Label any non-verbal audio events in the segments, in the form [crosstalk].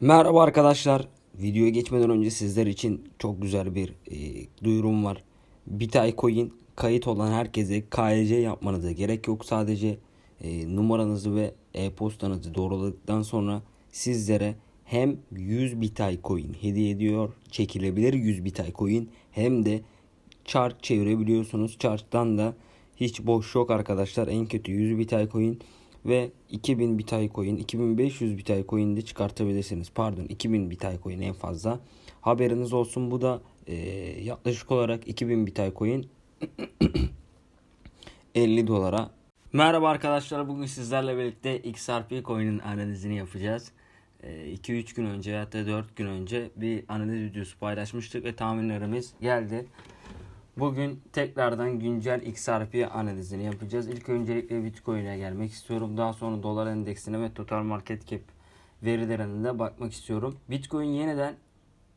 Merhaba arkadaşlar. Videoya geçmeden önce sizler için çok güzel bir e, duyurum var. Bitay Coin kayıt olan herkese KYC yapmanıza gerek yok. Sadece e, numaranızı ve e-postanızı doğruladıktan sonra sizlere hem 100 Bitay Coin hediye ediyor. Çekilebilir 100 Bitay Coin hem de chart çevirebiliyorsunuz. Chart'tan da hiç boş yok arkadaşlar. En kötü 100 Bitay Coin ve 2000 Bitay Coin, 2500 Bitay Coin de çıkartabilirsiniz. Pardon 2000 Bitay Coin en fazla. Haberiniz olsun bu da e, yaklaşık olarak 2000 Bitay Coin [clears throat] 50 dolara. Merhaba arkadaşlar bugün sizlerle birlikte XRP Coin'in analizini yapacağız. 2-3 gün önce da 4 gün önce bir analiz videosu paylaşmıştık ve tahminlerimiz geldi. Bugün tekrardan güncel XRP analizini yapacağız. İlk öncelikle Bitcoin'e gelmek istiyorum. Daha sonra dolar endeksine ve total market cap verilerine de bakmak istiyorum. Bitcoin yeniden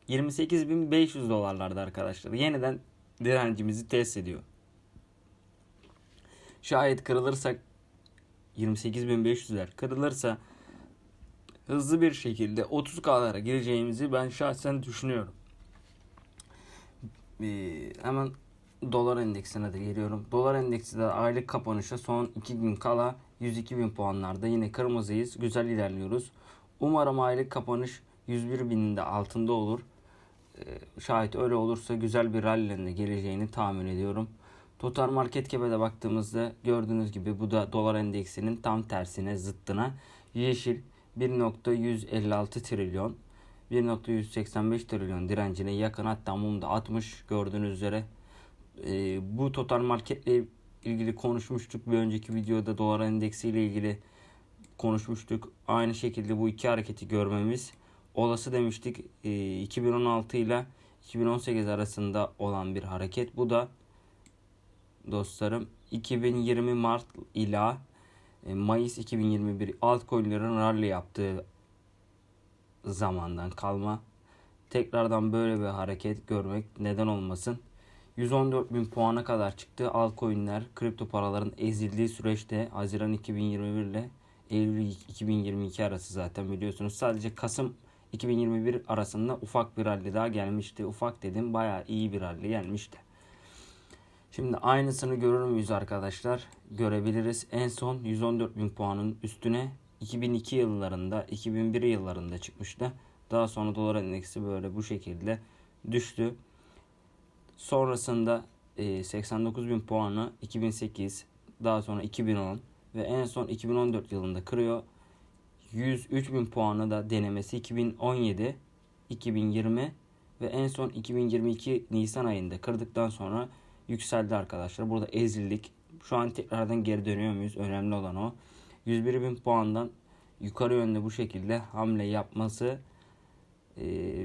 28.500 dolarlarda arkadaşlar. Yeniden direncimizi test ediyor. Şayet kırılırsak 28.500'ler kırılırsa hızlı bir şekilde 30K'lara gireceğimizi ben şahsen düşünüyorum. Ee, hemen dolar endeksine de geliyorum. Dolar endeksi de aylık kapanışa son 2 gün kala 102 bin puanlarda yine kırmızıyız. Güzel ilerliyoruz. Umarım aylık kapanış 101 binin de altında olur. Ee, şayet öyle olursa güzel bir rally'nin de geleceğini tahmin ediyorum. Total market cap'e de baktığımızda gördüğünüz gibi bu da dolar endeksinin tam tersine zıttına yeşil 1.156 trilyon 1.185 trilyon direncine yakın hatta mumda 60 gördüğünüz üzere e, bu total marketle ilgili konuşmuştuk. Bir önceki videoda dolar endeksi ile ilgili konuşmuştuk. Aynı şekilde bu iki hareketi görmemiz olası demiştik. E, 2016 ile 2018 arasında olan bir hareket. Bu da dostlarım 2020 Mart ila e, Mayıs 2021 altcoin'lerin rally yaptığı zamandan kalma. Tekrardan böyle bir hareket görmek neden olmasın. 114 bin puana kadar çıktı. Altcoin'ler kripto paraların ezildiği süreçte Haziran 2021 ile Eylül 2022 arası zaten biliyorsunuz. Sadece Kasım 2021 arasında ufak bir rally daha gelmişti. Ufak dedim bayağı iyi bir rally gelmişti. Şimdi aynısını görür müyüz arkadaşlar? Görebiliriz. En son 114 bin puanın üstüne 2002 yıllarında, 2001 yıllarında çıkmıştı. Daha sonra dolar endeksi böyle bu şekilde düştü. Sonrasında 89 bin puanı 2008, daha sonra 2010 ve en son 2014 yılında kırıyor. 103 bin puanı da denemesi 2017, 2020 ve en son 2022 Nisan ayında kırdıktan sonra yükseldi arkadaşlar. Burada ezildik. Şu an tekrardan geri dönüyor muyuz? Önemli olan o. 101 bin puandan yukarı yönde bu şekilde hamle yapması e,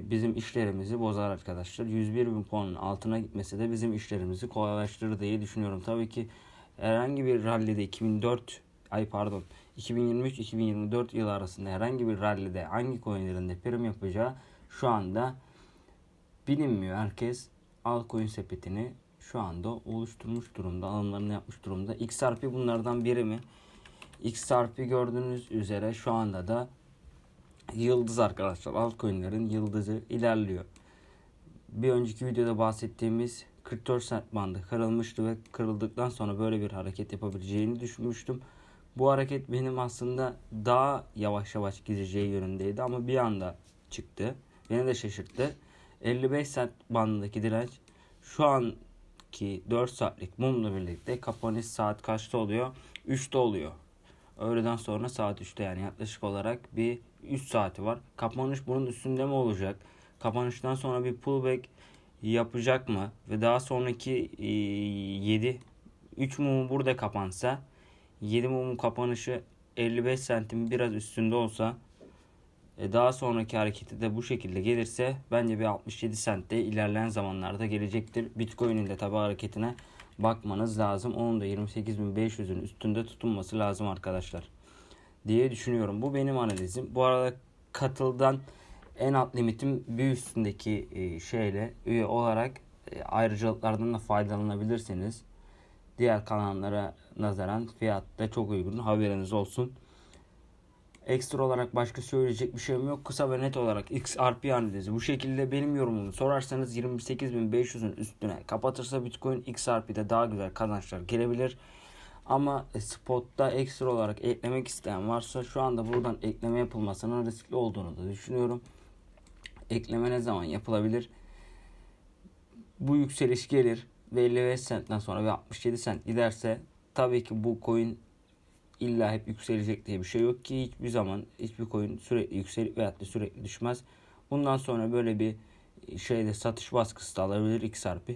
bizim işlerimizi bozar arkadaşlar. 101 bin puanın altına gitmesi de bizim işlerimizi kolaylaştırır diye düşünüyorum. Tabii ki herhangi bir rallide 2004 ay pardon 2023-2024 yıl arasında herhangi bir rallide hangi coinlerinde prim yapacağı şu anda bilinmiyor. Herkes altcoin sepetini şu anda oluşturmuş durumda. Alımlarını yapmış durumda. XRP bunlardan biri mi? XRP gördüğünüz üzere şu anda da yıldız arkadaşlar. Altcoin'lerin yıldızı ilerliyor. Bir önceki videoda bahsettiğimiz 44 cent bandı kırılmıştı ve kırıldıktan sonra böyle bir hareket yapabileceğini düşünmüştüm. Bu hareket benim aslında daha yavaş yavaş gideceği yönündeydi ama bir anda çıktı. Beni de şaşırttı. 55 cent bandındaki direnç şu anki 4 saatlik mumla birlikte kapanış saat kaçta oluyor? 3'te oluyor. Öğleden sonra saat 3'te yani yaklaşık olarak bir 3 saati var. Kapanış bunun üstünde mi olacak? Kapanıştan sonra bir pullback yapacak mı? Ve daha sonraki 7 3 mumu burada kapansa 7 mumun kapanışı 55 santim biraz üstünde olsa e, daha sonraki hareketi de bu şekilde gelirse bence bir 67 sentte ilerleyen zamanlarda gelecektir. Bitcoin'in de tabi hareketine bakmanız lazım. Onun da 28.500'ün üstünde tutunması lazım arkadaşlar. Diye düşünüyorum. Bu benim analizim. Bu arada katıldan en alt limitim bir üstündeki e, şeyle üye olarak e, ayrıcalıklardan da faydalanabilirsiniz. Diğer kanallara nazaran fiyat da çok uygun. Haberiniz olsun. Ekstra olarak başka söyleyecek bir şeyim yok. Kısa ve net olarak XRP analizi. Bu şekilde benim yorumumu sorarsanız 28.500'ün üstüne kapatırsa Bitcoin XRP'de daha güzel kazançlar gelebilir. Ama e, spotta ekstra olarak eklemek isteyen varsa şu anda buradan ekleme yapılmasının riskli olduğunu da düşünüyorum. Ekleme ne zaman yapılabilir? Bu yükseliş gelir ve 55 centten sonra ve 67 cent giderse tabii ki bu coin illa hep yükselecek diye bir şey yok ki hiçbir zaman hiçbir coin sürekli yükselip veyahut da sürekli düşmez. Bundan sonra böyle bir şeyde satış baskısı da alabilir XRP.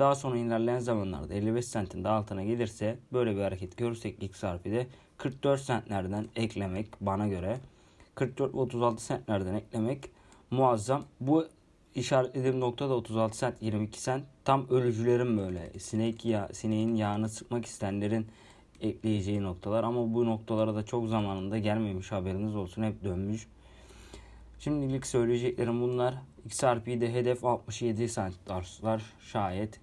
Daha sonra ilerleyen zamanlarda 55 centin de altına gelirse böyle bir hareket görürsek XRP'de 44 centlerden eklemek bana göre 44 ve 36 centlerden eklemek muazzam. Bu işaretlediğim nokta da 36 cent 22 cent tam ölücülerin böyle sinek ya sineğin yağını sıkmak isteyenlerin ekleyeceği noktalar ama bu noktalara da çok zamanında gelmemiş haberiniz olsun hep dönmüş. Şimdilik söyleyeceklerim bunlar. XRP'de hedef 67 centler şayet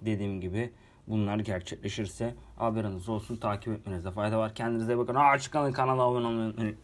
dediğim gibi bunlar gerçekleşirse haberiniz olsun takip etmenizde fayda var. Kendinize bakın. Aa kanala abone olmayı unutmayın.